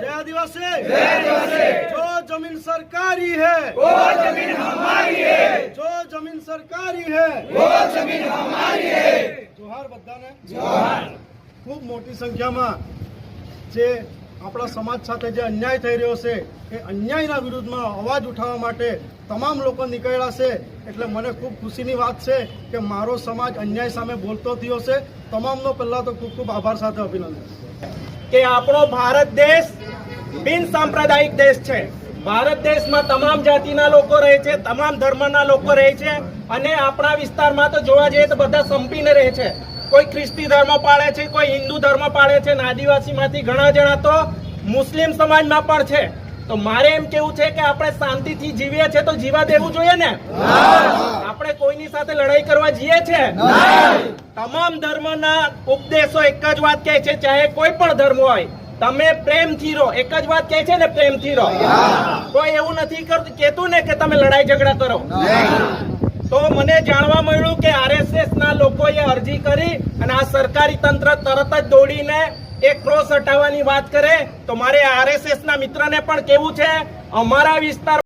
जय आदिवासी जो जमीन सरकारी है वो जमीन हमारी है जो जमीन सरकारी है वो जमीन हमारी है જોહાર બધાને जोहार ખૂબ મોટી સંખ્યામાં જે આપણા સમાજ સાથે જે અન્યાય થઈ રહ્યો છે એ અન્યાયના વિરુદ્ધમાં અવાજ ઉઠાવવા માટે તમામ લોકો નીકળ્યા છે એટલે મને ખૂબ ખુશીની વાત છે કે મારો સમાજ અન્યાય સામે બોલતો થયો છે તમામનો પહેલાં તો ખૂબ ખૂબ આભાર સાથે અભિનંદન કે આપણો ભારત દેશ બિન સાંપ્રદાયિક દેશ છે. ભારત દેશમાં તમામ જાતિના લોકો રહે છે તમામ ધર્મના લોકો રહે છે અને આપણા વિસ્તારમાં તો જોવા જઈએ તો બધા સંપીને રહે છે. કોઈ ખ્રિસ્તી ધર્મ પાળે છે કોઈ હિન્દુ ધર્મ પાળે છે અને આદિવાસીમાંથી ઘણા જણા તો મુસ્લિમ સમાજમાં પણ છે. તો મારે એમ કેવું છે કે આપણે શાંતિથી જીવીએ છીએ તો જીવા દેવું જોઈએ ને? આપણે કોઈની સાથે લડાઈ કરવા જઈએ છે? તમામ ધર્મના ઉપદેશો એક જ વાત કહે છે ચાહે કોઈ પણ ધર્મ હોય તમે પ્રેમથી રહો. એક જ વાત કહે છે ને પ્રેમથી રહો. કોઈ એવું નથી કરતું કેતું ને કે તમે લડાઈ ઝઘડા કરો. તો મને જાણવા મળ્યું કે આરએસએસ ના લોકોએ અરજી કરી અને આ સરકારી તંત્ર તરત જ દોડીને એક ક્રોસ હટાવવાની વાત કરે. તો મારે આરએસએસ ના મિત્રને પણ કેવું છે અમારા વિસ્તાર